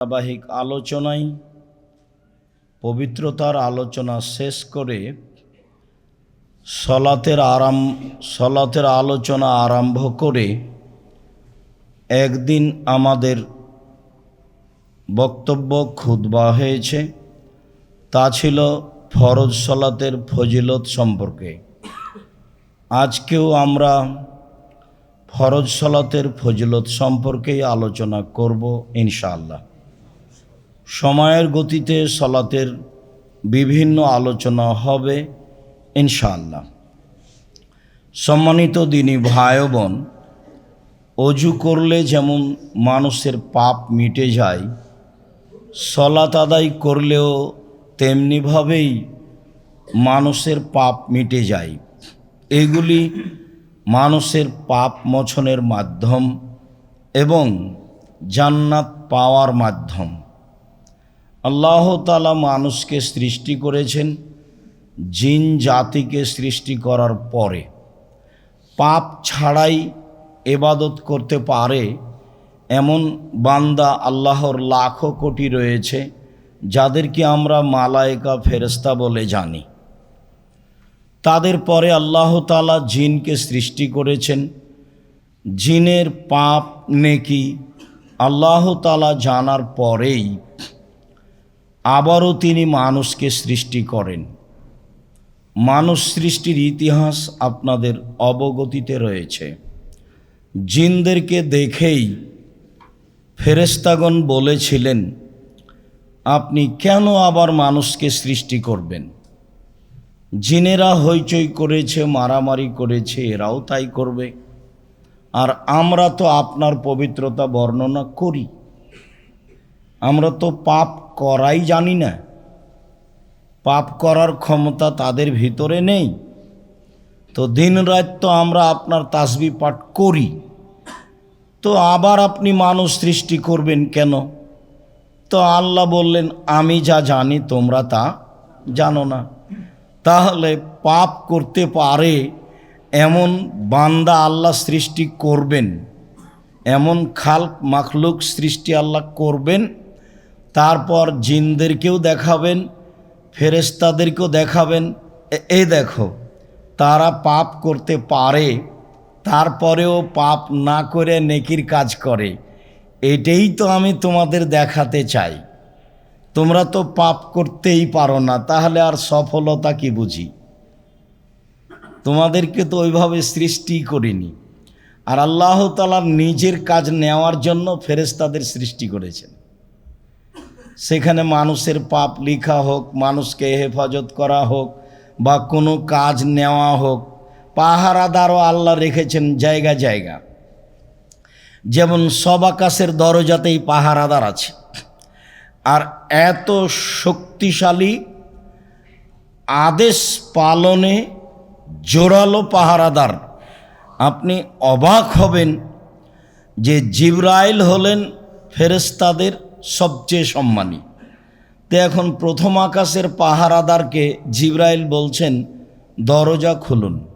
ধারাবাহিক আলোচনায় পবিত্রতার আলোচনা শেষ করে সলাতের আরাম, সলাতের আলোচনা আরম্ভ করে একদিন আমাদের বক্তব্য খুতবা হয়েছে। তা ছিল ফরজ সলাতের ফজিলত সম্পর্কে। আজকেও আমরা ফরজ সলাতের ফজিলত সম্পর্কেই আলোচনা করব ইনশাআল্লাহ। সময়ের গতিতে সলাতের বিভিন্ন আলোচনা হবে, ইনশাআল্লাহ। সম্মানিত দিনী ভাই বোন, অজু করলে যেমন মানুষের পাপ মিটে যায়, সলাত আদায় করলেও তেমনিভাবেই মানুষের পাপ মিটে যায়। এগুলি মানুষের পাপ মোচনের মাধ্যম এবং জান্নাত পাওয়ার মাধ্যম। আল্লাহ তালা মানুষকে সৃষ্টি করেছেন জিন জাতিকে সৃষ্টি করার পরে। পাপ ছাড়াই এবাদত করতে পারে এমন বান্দা আল্লাহর লাখো কোটি রয়েছে, যাদেরকে আমরা মালায়কা ফেরেস্তা বলে জানি। তাদের পরে আল্লাহ তালা জিনকে সৃষ্টি করেছেন। জিনের পাপ নেকি আল্লাহ তালা জানার পরেই আবারও তিনি মানুষকে সৃষ্টি করেন। মানুষ সৃষ্টির ইতিহাস আপনাদের অবগতিতে রয়েছে। জিনদেরকে দেখেই ফেরেস্তাগণ বলেছিলেন, আপনি কেন আবার মানুষকে সৃষ্টি করবেন? জিনেরা হইচই করেছে, মারামারি করেছে, এরাও তাই করবে। আর আমরা তো আপনার পবিত্রতা বর্ণনা করি। আমরা তো পাপ করাই জানি না। পাপ করার ক্ষমতা তাদের ভিতরে নেই। তো দিন রাত তো আমরা আপনার তাসবি পাঠ করি। তো আবার আপনি মানুষ সৃষ্টি করবেন কেন? তো আল্লাহ বললেন, আমি যা জানি তোমরা তা জানো না। তাহলে পাপ করতে পারে এমন বান্দা আল্লাহ সৃষ্টি করবেন। এমন খাল মাখলুক সৃষ্টি আল্লাহ করবেন তারপর জিনদেরকেও দেখাবেন ফেরেস্তাদেরকেও দেখাবেন। এ- দেখো, তারা পাপ করতে পারে, তারপরেও পাপ না করে নেকির কাজ করে। এটাই তো আমি তোমাদের দেখাতে চাই। তোমরা তো পাপ করতেই পারো না, তাহলে আর সফলতা কি বুঝি? তোমাদেরকে তো ওইভাবে সৃষ্টি করিনি। আর আল্লাহ তালার নিজের কাজ নেওয়ার জন্য ফেরেস্তাদের সৃষ্টি করেছেন। সেখানে মানুষের পাপ লিখা হোক, মানুষকে হেফাজত করা হোক বা কোনো কাজ নেওয়া হোক পাহারাদারও আল্লাহ রেখেছেন জায়গা জায়গা। যেমন সব আকাশের দরজাতেই পাহারাদার আছে। আর এত শক্তিশালী আদেশ পালনে জোরালো পাহারাদার। আপনি অবাক হবেন যে জিব্রাইল হলেন ফেরেস্তাদের সবচেয়ে সম্মানী। তো এখন প্রথম আকাশের পাহারাদারকে জিব্রাইল বলছেন, দরজা খুলুন।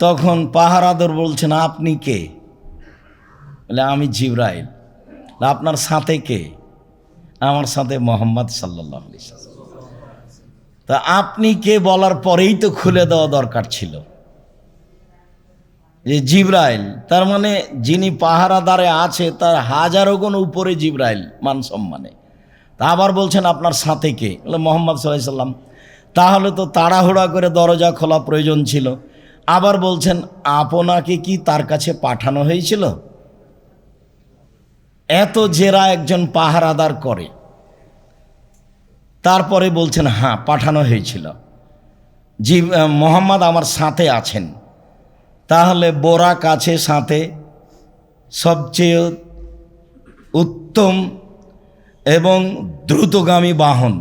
তখন পাহারাদার বলছেন, আপনি কে? বলে, আমি জিব্রাইল। "তা আপনার সাথে কে? আমার সাথে মোহাম্মদ সাল্লাহ তা আপনি কে বলার পরেই তো খুলে দেওয়া দরকার ছিল। যে জিব্রাইল, তার মানে যিনি পাহারাদারে আছে, তার হাজারো গুণ উপরে জিব্রাইল, মান সম্মানে। তা আবার বলছেন আপনার সাথে কে? বলে মোহাম্মদ সাল্লাম, তাহলে তো তাড়াহুড়া করে দরজা খোলা প্রয়োজন ছিল। আবার বলছেন, আপনাকে কি তার কাছে পাঠানো হয়েছিল? এত জেরা একজন পাহারাদার করে। তারপরে বলছেন হ্যাঁ পাঠানো হয়েছিল। জি মোহাম্মদ আমার সাথে আছেন। তাহলে বোরা কাছে সাথে সবচেয়ে উত্তম এবং দ্রুতগামী বাহন।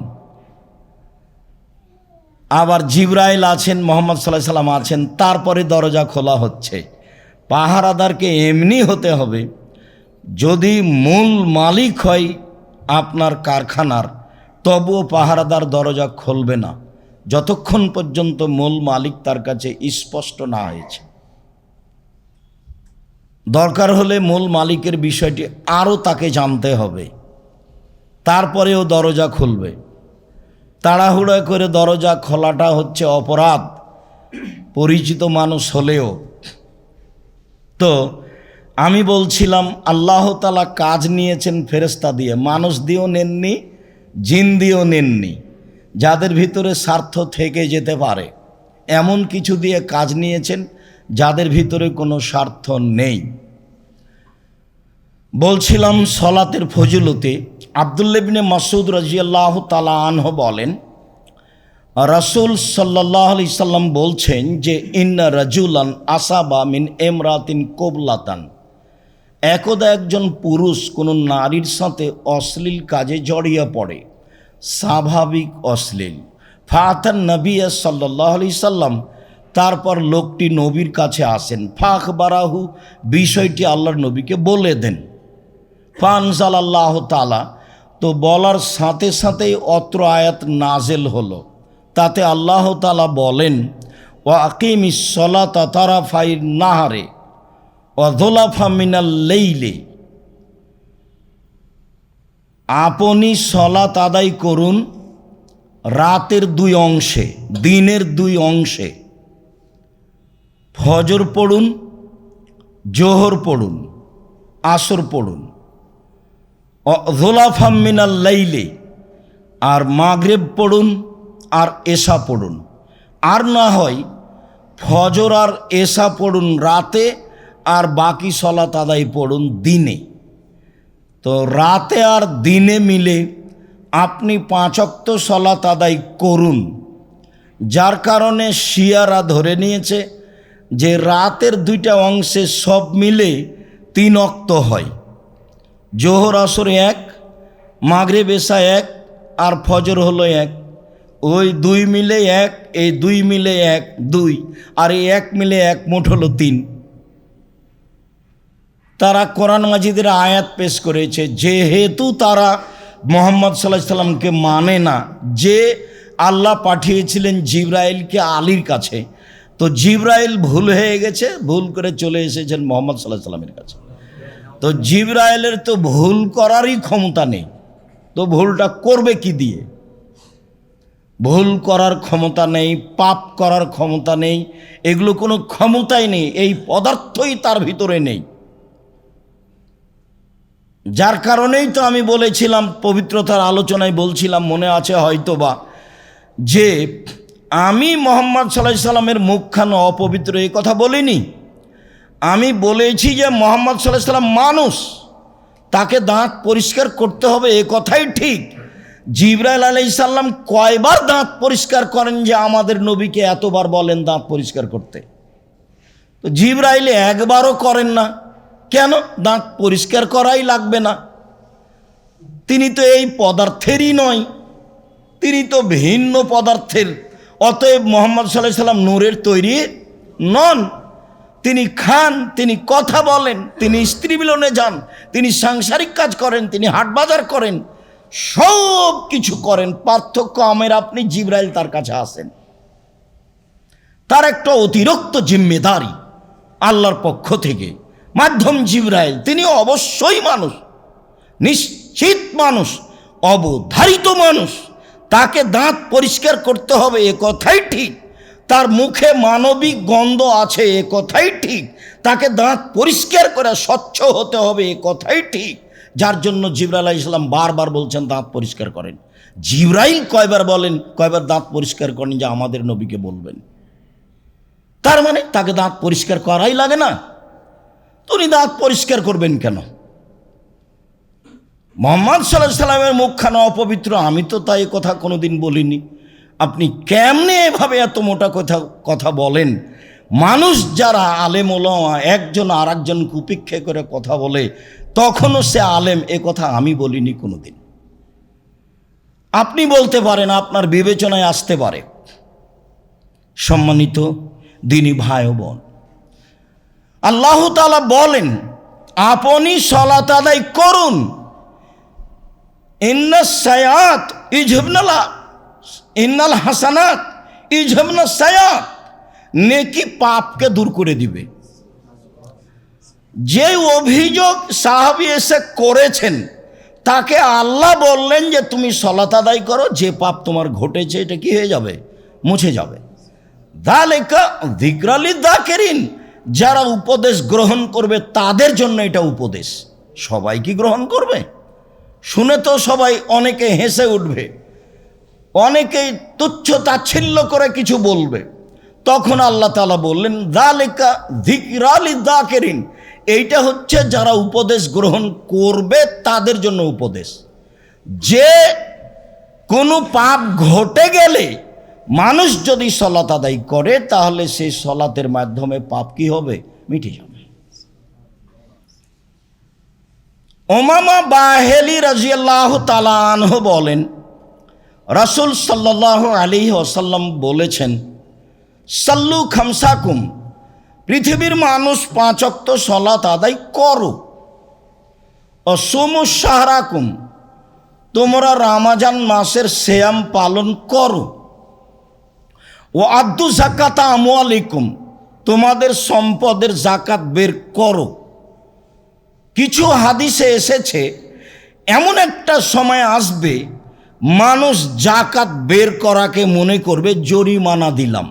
আবার জিব্রাইল আছেন, মোহাম্মদ সাল্লাহ সাল্লাম আছেন, তারপরে দরজা খোলা হচ্ছে। পাহারাদারকে এমনি হতে হবে, যদি মূল মালিক হয় আপনার কারখানার, তবুও পাহারাদার দরজা খুলবে না, যতক্ষণ পর্যন্ত মূল মালিক তার কাছে স্পষ্ট না হয়েছে। দরকার হলে মূল মালিকের বিষয়টি আরও তাকে জানতে হবে। তারপরেও দরজা খুলবে। তাড়াহুড়ো করে দরজা খোলাটা হচ্ছে অপরাধ। পরিচিত মানুষ হলেও। তো আমি বলছিলাম, আল্লাহ তালা কাজ নিয়েছেন ফেরেস্তা দিয়ে। মানুষ দিয়েও নেননি, জিন দিয়েও নেননি। যাদের ভিতরে স্বার্থ থেকে যেতে পারে। এমন কিছু দিয়ে কাজ নিয়েছেন যাদের ভিতরে কোনো স্বার্থ নেই। বলছিলাম, সলাতের ফজিলতে আবদুল্লেবিনে মাসুদ রাজিয়াল্লাহ তালা আনহ বলেন, রাসুল সাল্লাহ আলি সাল্লাম বলছেন যে, ইন্না রাজুলান আসাবা মিন এমরাতিন কোবলাতান। একদা একজন পুরুষ কোনো নারীর সাথে অশ্লীল কাজে জড়িয়ে পড়ে, স্বাভাবিক অশ্লীল। ফাতান নবী সাল্লাহ আলি সাল্লাম তারপর লোকটি নবীর কাছে আসেন। ফাঁক বারাহু, বিষয়টি আল্লাহর নবীকে বলে দেন। ফানজাল আল্লাহ তালা তো বলার সাথে সাথেই অত্র আয়াত নাজেল হলো। তাতে আল্লাহ তালা বলেন ও আকিম ইসলা তারা ফাইর নাহারে অধলাফা মিনাল লেইলে। আপনি সলাত আদায় করুন রাতের দুই অংশে, দিনের দুই অংশে। ফজর পড়ুন, জোহর পড়ুন, আসর পড়ুন। ধোলাফাম্মিনাল লাইলে, আর মাগরেব পড়ুন, আর এসা পড়ুন। আর না হয়, ফজর আর এসা পড়ুন রাতে, আর বাকি সলাত আদায় পড়ুন দিনে। তো রাতে আর দিনে মিলে আপনি পাঁচক্ত সলাত আদায় করুন, যার কারণে শিয়ারা ধরে নিয়েছে যে রাতের দুইটা অংশে সব মিলে তিন অক্ত হয়। জোহর আসর এক মাগরে বেসা এক, আর ফজর হলো এক। ওই দুই মিলে এক, এই দুই মিলে এক, দুই, আর এই এক মিলে এক, মোট হলো তিন। তারা কোরআন মাজিদের আয়াত পেশ করেছে, যেহেতু তারা মোহাম্মদ সাল্লাহ সাল্লামকে মানে না, যে আল্লাহ পাঠিয়েছিলেন জিব্রাইলকে আলীর কাছে। তো জিব্রাইল ভুল হয়ে গেছে, ভুল করে চলে এসেছেন মোহাম্মদ সাল্লাহ সাল্লামের কাছে। তো জিব্রাইলের তো ভুল করারই ক্ষমতা নেই। তো ভুলটা করবে কি দিয়ে? ভুল করার ক্ষমতা নেই, পাপ করার ক্ষমতা নেই, এগুলো কোনো ক্ষমতাই নেই, এই পদার্থই তার ভিতরে নেই। যার কারণেই তো আমি বলেছিলাম, পবিত্রতার আলোচনায় বলছিলাম, মনে আছে হয়তোবা যে আমি মোহাম্মদ সাল্লাহ সাল্লামের মুখখানো অপবিত্র এই কথা বলিনি। আমি বলেছি যে মোহাম্মদ সাল্লাহ সাল্লাম মানুষ। তাকে দাঁত পরিষ্কার করতে হবে, এ কথাই ঠিক। জিব্রাইল আলাই সাল্লাম কয়বার দাঁত পরিষ্কার করেন যে আমাদের নবীকে এতবার বলেন দাঁত পরিষ্কার করতে? তো জিব্রাইল একবারও করেন না। কেন? দাঁত পরিষ্কার করাই লাগবে না। তিনি তো এই পদার্থেরই নয়। তিনি তো ভিন্ন পদার্থের অতএব মোহাম্মদ সাল্লাহ সাল্লাম নূরের তৈরি নন। তিনি খান, তিনি কথা বলেন, তিনি স্ত্রী মিলনে যান, তিনি সাংসারিক কাজ করেন, তিনি হাটবাজার করেন, সব কিছু করেন। পার্থক্য আমের আপনি জিব্রাইল তার কাছে আসেন তার একটা অতিরিক্ত জিম্মেদারি আল্লাহর পক্ষ থেকে। মাধ্যম জিব্রাইল, তিনি অবশ্যই মানুষ, নিশ্চিত মানুষ, অবধারিত মানুষ। তাকে দাঁত পরিষ্কার করতে হবে, এ কথাই ঠিক। তার মুখে মানবিক গন্ধ আছে, এ কথাই ঠিক। তাকে দাঁত পরিষ্কার করে স্বচ্ছ হতে হবে, এ কথাই ঠিক। যার জন্য জিবরাইল ইসলাম বারবার বলছেন, দাঁত পরিষ্কার করেন। জিবরাইল কয়বার বলেন, কয়বার দাঁত পরিষ্কার করেন যে আমাদের নবীকে বলবেন। তার মানে তাকে দাঁত পরিষ্কার করাই লাগে না। তুমি দাঁত পরিষ্কার করবেন কেন? মোহাম্মদ সাল্লাহ সাল্লামের মুখখানা অপবিত্র, আমি তো তাই কথা কোনোদিন বলিনি। আপনি কেমনে এভাবে এত মোটা কথা কথা বলেন? মানুষ যারা আলেম ওলামা একজন আর একজন কুপিক্ষে করে কথা বলে, তখনও সে আলেম, এ কথা আমি বলিনি কোনোদিন। আপনি বলতে পারেন, আপনার বিবেচনায় আসতে পারে। সম্মানিত দিনী ভাই ও বোন, আল্লাহ তালা বলেন, আপনি সলাত আদায় করুন ইন্না সায়াত ইজবনালা ইন্নাল হাসানাত ইজবনা সায়াত, নেকি পাপকে দূর করে দিবে। যে অভিযোগ সাহাবি এসে করেছেন, তাকে আল্লাহ বললেন যে তুমি সলাত আদায় করো, যে পাপ তোমার ঘটেছে এটা কি হয়ে যাবে? মুছে যাবে। দালেকা দিগ্রালি দাকেরিন, যারা উপদেশ গ্রহণ করবে তাদের জন্য এটা উপদেশ। সবাই কি গ্রহণ করবে? শুনে তো সবাই অনেকে হেসে উঠবে, অনেকেই তুচ্ছ তাচ্ছিল্য করে কিছু বলবে। তখন আল্লাহ তালা বললেন দালেকা ধিকরালি দাকেরিন এইটা হচ্ছে যারা উপদেশ গ্রহণ করবে তাদের জন্য উপদেশ। যে কোনো পাপ ঘটে গেলে মানুষ যদি সলাত আদায় করে, তাহলে সেই সলাতের মাধ্যমে পাপ কি হবে? মিটে যাবে। ওমামা বাহেলি রাজিয়াল্লাহ তালানহ বলেন, রাসুল সাল্লাহ আলী ওসাল্লাম বলেছেন, সাল্লু খামসাকুম, পৃথিবীর মানুষ পাঁচক্ত সলাত আদায় করো। ও সোমু সাহারাকুম তোমরা রামাজান মাসের শ্যাম পালন করো। ও আব্দু জাকাত আমুয়ালিকুম তোমাদের সম্পদের জাকাত বের করো। কিছু হাদিসে এসেছে, এমন একটা সময় আসবে মানুষ জাকাত বের করাকে মনে করবে জরিমানা দিলাম।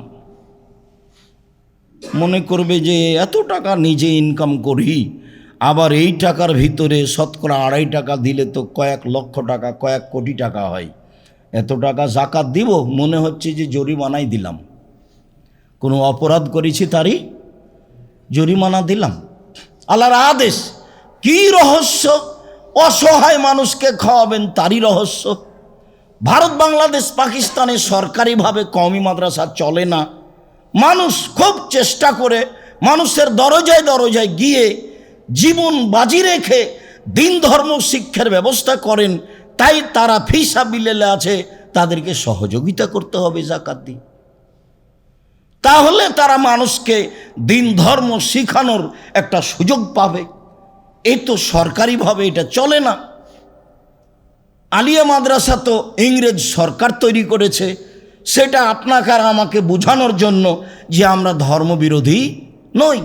মনে করবে যে এত টাকা নিজে ইনকাম করি, আবার এই টাকার ভিতরে শতকরা আড়াই টাকা দিলে তো কয়েক লক্ষ টাকা, কয়েক কোটি টাকা হয়। এত টাকা জাকাত দিব, মনে হচ্ছে যে জরিমানাই দিলাম। কোনো অপরাধ করেছি তারই? জরিমানা দিলাম। আল্লাহর আদেশ। কি রহস্য? অসহায় মানুষকে খাওয়াবেন তারই রহস্য। ভারত, বাংলাদেশ, পাকিস্তানে সরকারিভাবে কওমি মাদ্রাসা চলে না। মানুষ খুব চেষ্টা করে মানুষের দরজায় দরজায় গিয়ে জীবন বাজি রেখে দিন ধর্ম শিক্ষার ব্যবস্থা করেন, তাই তারা ফিসা বিলেলে আছে, তাদেরকে সহযোগিতা করতে হবে জাকাত দিয়ে। তাহলে তারা মানুষকে দিন ধর্ম শিখানোর একটা সুযোগ পাবে। এই তো সরকারিভাবে এটা চলে না। আলিয়া মাদ্রাসা তো ইংরেজ সরকার তৈরি করেছে। সেটা আপনাকে আর আমাকে বোঝানোর জন্য যে আমরা ধর্মবিরোধী নই।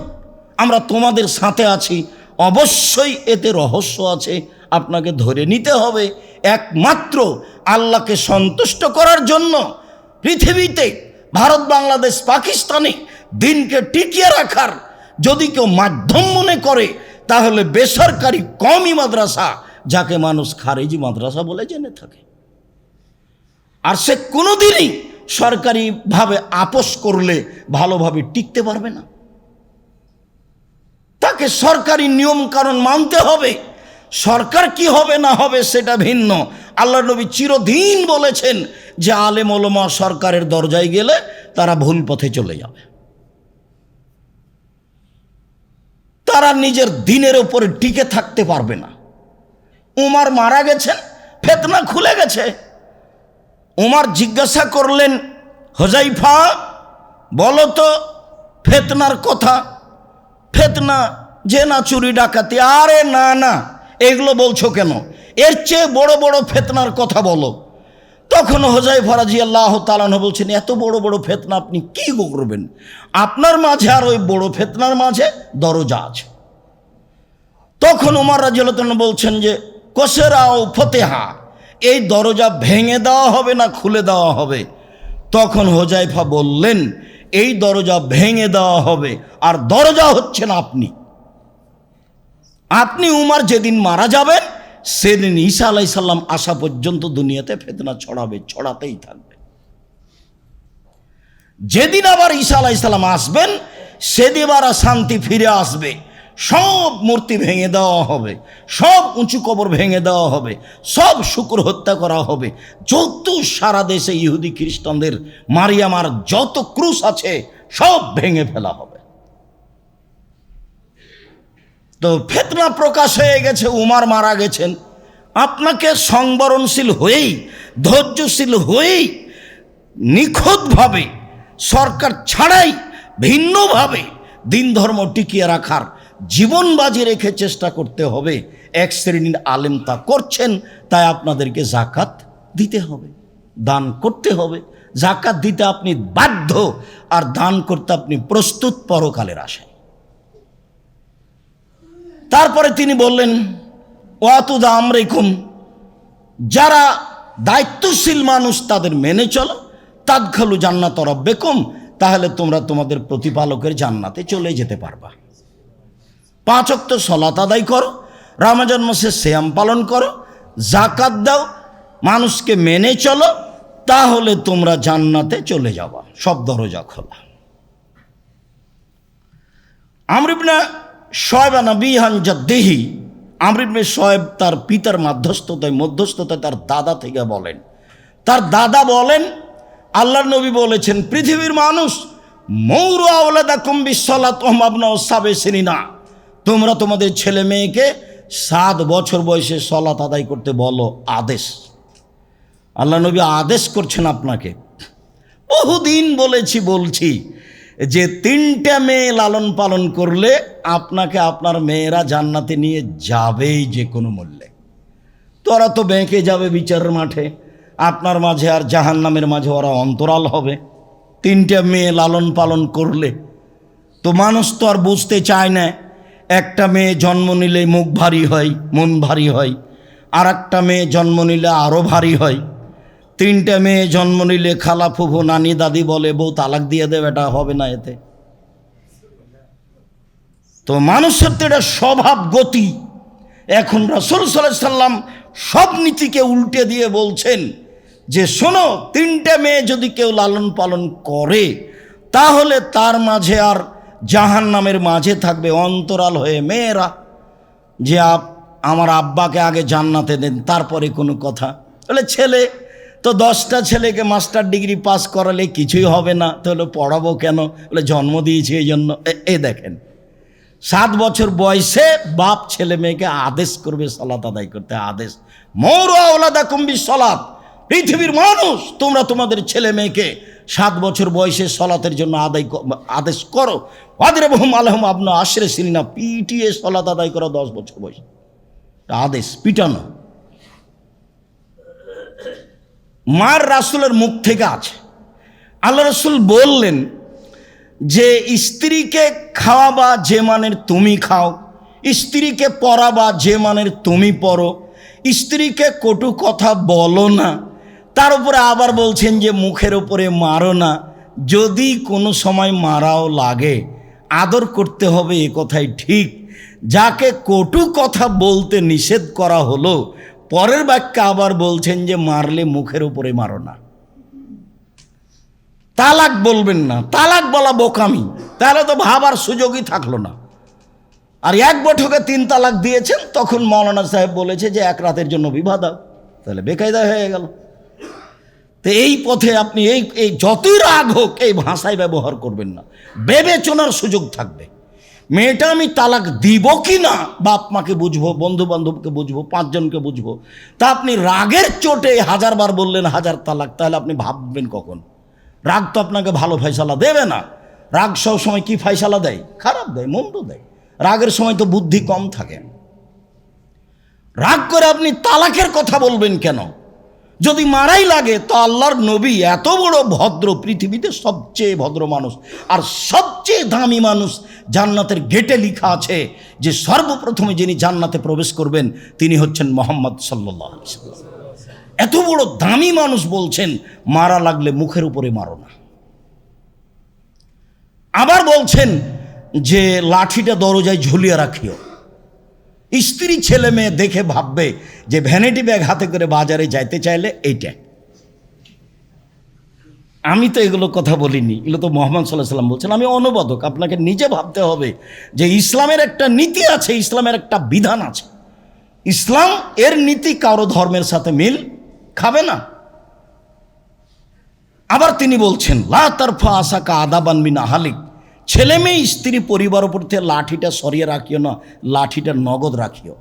আমরা তোমাদের সাথে আছি। অবশ্যই এতে রহস্য আছে। আপনাকে ধরে নিতে হবে একমাত্র আল্লাহকে সন্তুষ্ট করার জন্য পৃথিবীতে ভারত, বাংলাদেশ, পাকিস্তানে দিনকে টিকিয়ে রাখার যদি কেউ মাধ্যম মনে করে তাহলে বেসরকারি কমই মাদ্রাসা, যাকে মানুষ খারেজি মাদ্রাসা বলে জেনে থাকে। আর সে কোনোদিনই সরকারিভাবে আপোষ করলে ভালোভাবে টিকতে পারবে না। তাকে সরকারি নিয়ম কারণ মানতে হবে। সরকার কি হবে না হবে সেটা ভিন্ন। আল্লাহ নবী চিরদিন বলেছেন যে আলেম ওলমা সরকারের দরজায় গেলে তারা ভুল পথে চলে যাবে। তারা নিজের দিনের ওপরে টিকে থাকতে পারবে না। উমার মারা গেছেন, ফেতনা খুলে গেছে। উমার জিজ্ঞাসা করলেন হোজাইফা বলো তো, ফেতনার কথা। ফেতনা যে না চুরি, ডাকাতি, আরে না না, এগুলো বলছো কেন? এর চেয়ে বড় বড় ফেতনার কথা বলো। তখন হোজাই ফরাজি আল্লাহ তালানো বলছেন, এত বড় বড় ফেতনা আপনি কি করবেন? আপনার মাঝে আর ওই বড় ফেতনার মাঝে দরজা আছে। তখন উমার রাজিয়াল বলছেন যে, কোসেরাও ফতেহা, এই দরজা ভেঙে দেওয়া হবে না খুলে দেওয়া হবে? তখন হোজাইফা বললেন, এই দরজা ভেঙে দেওয়া হবে, আর দরজা হচ্ছেন আপনি। আপনি উমার যেদিন মারা যাবেন সেদিন ঈসা আলাই সাল্লাম আসা পর্যন্ত দুনিয়াতে ফেতনা ছড়াবে, ছড়াতেই থাকবে। যেদিন আবার ঈসা আলাই সাল্লাম আসবেন, সেদিন আর শান্তি ফিরে আসবে। সব মূর্তি ভেঙে দেওয়া হবে, সব উঁচু কবর ভেঙে দেওয়া হবে, সব শুকুর হত্যা করা হবে। যত সারা দেশে ইহুদি খ্রিস্টানদের মারিয়ামার যত ক্রুশ আছে, সব ভেঙে ফেলা হবে। তো ফেতনা প্রকাশ হয়ে গেছে, উমার মারা গেছেন। আপনাকে সংবরণশীল হয়েই, ধৈর্যশীল হয়েই, নিখুঁতভাবে, সরকার ছাড়াই, ভিন্নভাবে দিন ধর্ম টিকিয়ে রাখার জীবন বাজি রেখে চেষ্টা করতে হবে। এক শ্রেণির আলেম তা করছেন, তাই আপনাদেরকে জাকাত দিতে হবে, দান করতে হবে। জাকাত দিতে আপনি বাধ্য, আর দান করতে আপনি প্রস্তুত পরকালের আশায়। তারপরে তিনি বললেন, ওয়াতুদা আমরেকুম, যারা দায়িত্বশীল মানুষ তাদের মেনে চলো। তাৎখালু জান্নাত রব্বেকুম, তাহলে তোমরা তোমাদের প্রতিপালকের জান্নাতে চলে যেতে পারবা। পাঁচ অক্ত সলাত আদায় করো, রামাজান মাসে শ্যাম পালন করো জাকাত দাও, মানুষকে মেনে চলো, তাহলে তোমরা জান্নাতে চলে যাবা। সব দরজা খোলা। আমরিবনা শয়েব নবিহান দেহি আমরিবনে শয়েব তার পিতার মাধ্যস্থতায়, মধ্যস্থতায় তার দাদা থেকে বলেন। তার দাদা বলেন আল্লাহ নবী বলেছেন, পৃথিবীর মানুষ মৌর আওলাদা কুম্বি সলাত ওহমাবনা ও সাবে না তোমরা তোমাদের ছেলে মেয়েকে সাত বছর বয়সে সলাত আদায় করতে বলো, আদেশ। আল্লাহ নবী আদেশ করছেন আপনাকে। বহুদিন বলেছি, বলছি। যে তিনটা মেয়ে লালন পালন করলে আপনাকে আপনার মেয়েরা জান্নাতে নিয়ে যাবেই যে কোনো মূল্যে। তোরা তো ব্যাংকে যাবে বিচারের মাঠে। আপনার মাঝে আর জাহান নামের মাঝে ওরা অন্তরাল হবে। তিনটা মেয়ে লালন পালন করলে তো মানুষ তো আর বুঝতে চায় না, একটা মেয়ে জন্ম নিলে মুখ ভারী হয়, মন ভারী হয় আর একটা মেয়ে জন্ম নিলে আরও ভারী হয়। তিনটা মেয়ে জন্ম নিলে খালা ফুফু নানি দাদি বলে, বউ তালাক দিয়ে দেবে এটা হবে না এতে। তো মানুষের তো এটা স্বভাব গতি। এখন রাসুল সাল্লাম সব নীতিকে উল্টে দিয়ে বলছেন যে, শোনো তিনটে মেয়ে যদি কেউ লালন পালন করে, তাহলে তার মাঝে আর জাহান নামের মাঝে থাকবে অন্তরাল হয়ে মেয়েরা, যে আমার আব্বাকে আগে জান্নাতে দেন, তারপরে কোনো কথা। তাহলে ছেলে তো দশটা ছেলেকে মাস্টার ডিগ্রি পাস করালে কিছুই হবে না। তাহলে পড়াবো কেন? বলে, জন্ম দিয়েছি এই জন্য। এই দেখেন, সাত বছর বয়সে বাপ ছেলে মেয়েকে আদেশ করবে, সলাত আদায় করতে। আদেশ, মৌর আওলাদা কুম্বি সলাত পৃথিবীর মানুষ, তোমরা তোমাদের ছেলে মেয়েকে সাত বছর বয়সে সলাতের জন্য আদায় আদেশ করো। ওয়াদের বহুম আলহম আপনা আশ্রে সিনা পিটিয়ে সলাত আদায় করা দশ বছর বয়সে। আদেশ, পিটানো। মার রাসুলের মুখ থেকে আছে। আল্লাহ রসুল বললেন যে, স্ত্রীকে খাওয়াবা যে মানের তুমি খাও, স্ত্রীকে পড়াবা যে মানের তুমি পড়ো, স্ত্রীকে কটু কথা বলো না। তার উপরে আবার বলছেন যে, মুখের ওপরে মারো না। যদি কোনো সময় মারাও লাগে, আদর করতে হবে এ কথাই ঠিক। যাকে কটু কথা বলতে নিষেধ করা হলো পরের বাক্যে আবার বলছেন যে, মারলে মুখের উপরে মারো না। তালাক বলবেন না। তালাক বলা বোকামি। তাহলে তো ভাবার সুযোগই থাকল না। আর এক বৈঠকে তিন তালাক দিয়েছেন, তখন মৌলানা সাহেব বলেছে যে, এক রাতের জন্য বিবাহ দাও। তাহলে বেকায়দা হয়ে গেল। তো এই পথে আপনি এই এই যতই রাগ হোক, এই ভাষায় ব্যবহার করবেন না। বিবেচনার সুযোগ থাকবে। মেয়েটা আমি তালাক দিব কি না? বাপ মাকে বুঝব বন্ধু বান্ধবকে বুঝব, পাঁচজনকে বুঝব। তা আপনি রাগের চোটে হাজারবার বললেন, হাজার তালাক। তাহলে আপনি ভাববেন কখন? রাগ তো আপনাকে ভালো ফয়সালা দেবে না। রাগ সব সময় কি ফয়সালা দেয়? খারাপ দেয়, মন্দ দেয়। রাগের সময় তো বুদ্ধি কম থাকে। রাগ করে আপনি তালাকের কথা বলবেন কেন? যদি মারাই লাগে, তো আল্লাহর নবী এত বড় ভদ্র পৃথিবীতে সবচেয়ে ভদ্র মানুষ। আর সবচেয়ে দামি মানুষ জান্নাতের গেটে লিখা আছে যে, সর্বপ্রথমে যিনি জান্নাতে প্রবেশ করবেন, তিনি হচ্ছেন মোহাম্মদ সাল্লাহ এত বড় দামি মানুষ বলছেন, মারা লাগলে মুখের উপরে মারো না। আবার বলছেন যে, লাঠিটা দরজায় ঝুলিয়ে রাখিও। স্ত্রী ছেলে মেয়ে দেখে ভাববে যে ভ্যানিটি ব্যাগ হাতে করে বাজারে যাইতে চাইলে এইটা। আমি তো এগুলো কথা বলিনি। এগুলো তো মোহাম্মদ সাল্লাহ সাল্লাম বলছেন। আমি অনুবাদক। আপনাকে নিজে ভাবতে হবে যে ইসলামের একটা নীতি আছে, ইসলামের একটা বিধান আছে। ইসলাম, এর নীতি কারও ধর্মের সাথে মিল খাবে না। আবার তিনি বলছেন, লা তারফা আসাকা আদাবান মিন আহালিক। ছেলে মেয়ে, স্ত্রী পরিবার উপর থেকে লাঠিটা সরিয়ে রাখিও না, লাঠিটা নগদ রাখিও।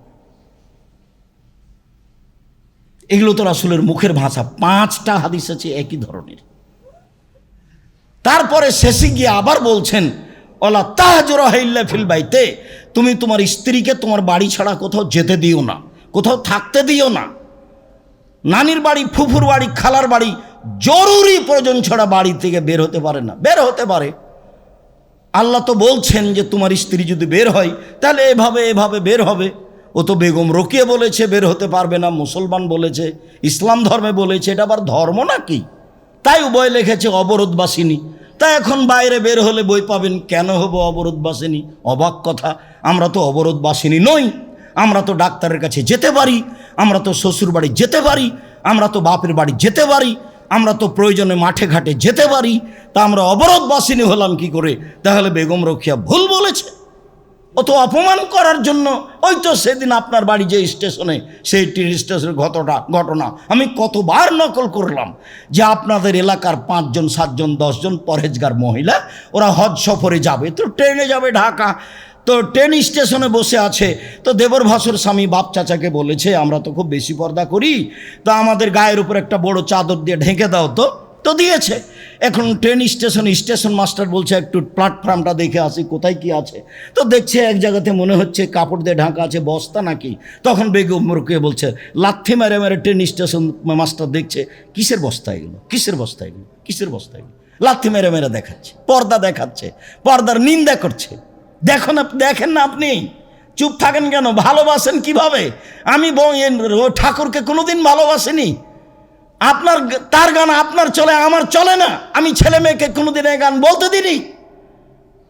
এগুলো তো রাসুলের মুখের ভাষা, পাঁচটা হাদিস আছে একই ধরনের। তারপরে শেষে গিয়ে আবার বলছেন ওলা তাহাজরা ফিল বাইতে, তুমি তোমার স্ত্রীকে তোমার বাড়ি ছাড়া কোথাও যেতে দিও না, কোথাও থাকতে দিও না। নানির বাড়ি, ফুফুর বাড়ি, খালার বাড়ি, জরুরি প্রয়োজন ছাড়া বাড়ি থেকে বের হতে পারে না, বের হতে পারে। আল্লাহ তো বলছেন যে তোমার স্ত্রী যদি বের হয়, তাহলে এভাবে এভাবে বের হবে। ও তো বেগম রকিয়ে বলেছে, বের হতে পারবে না, মুসলমান বলেছে, ইসলাম ধর্মে বলেছে, এটা আবার ধর্ম নাকি? তাই উভয় লিখেছে অবরোধবাসিনী। তাই এখন বাইরে বের হলে বই পাবেন, কেন হব অবরোধবাসিনী? অবাক কথা, আমরা তো অবরোধবাসিনী নই। আমরা তো ডাক্তারের কাছে যেতে পারি, আমরা তো শ্বশুর বাড়ি যেতে পারি, আমরা তো বাপের বাড়ি যেতে পারি। আমরা তো প্রয়োজনে মাঠে ঘাটে যেতে পারি, তা আমরা অবরোধবাসিনী হলাম কি করে? তাহলে বেগম রক্ষিয়া ভুল বলেছে। অত অপমান করার জন্য, ওই তো সেদিন আপনার বাড়ি যে স্টেশনে, সেই ট্রেন স্টেশনের ঘটনা ঘটনা আমি কতবার নকল করলাম যে আপনাদের এলাকার পাঁচজন, সাতজন, দশজন পরহেজগার মহিলা, ওরা হজ সফরে যাবে, তো ট্রেনে যাবে ঢাকা। তো ট্রেন স্টেশনে বসে আছে। তো দেবর ভাসুর স্বামী বাপ চাচাকে বলেছে, আমরা তো খুব বেশি পর্দা করি, তো আমাদের গায়ের উপর একটা বড় চাদর দিয়ে ঢেকে দাও তো। তো দিয়েছে। এখন ট্রেন স্টেশন স্টেশন মাস্টার বলছে, একটু প্ল্যাটফর্মটা দেখে আসি, কোথায় কি আছে? তো দেখছে এক জায়গাতে মনে হচ্ছে কাপড় দিয়ে ঢাকা আছে, বস্তা নাকি? তখন বেগম বলছে, লাথি মেরে মেরে ট্রেন স্টেশন মাস্টার দেখছে, কিসের বস্তা এগুলো? কিসের বস্তা এগুলো? কিসের বস্তা এগুলো? লাথি মেরে মেরে দেখাচ্ছে, পর্দা দেখাচ্ছে, পর্দার নিন্দা করছে। দেখো না, দেখেন না আপনি। চুপ থাকেন কেন? ভালোবাসেন কীভাবে? আমি ঠাকুরকে কোনোদিন ভালোবাসিনি। আপনার তার গান আপনার চলে, আমার চলে না। আমি ছেলে মেয়েকে কোনোদিন এ গান বলতে দিইনি।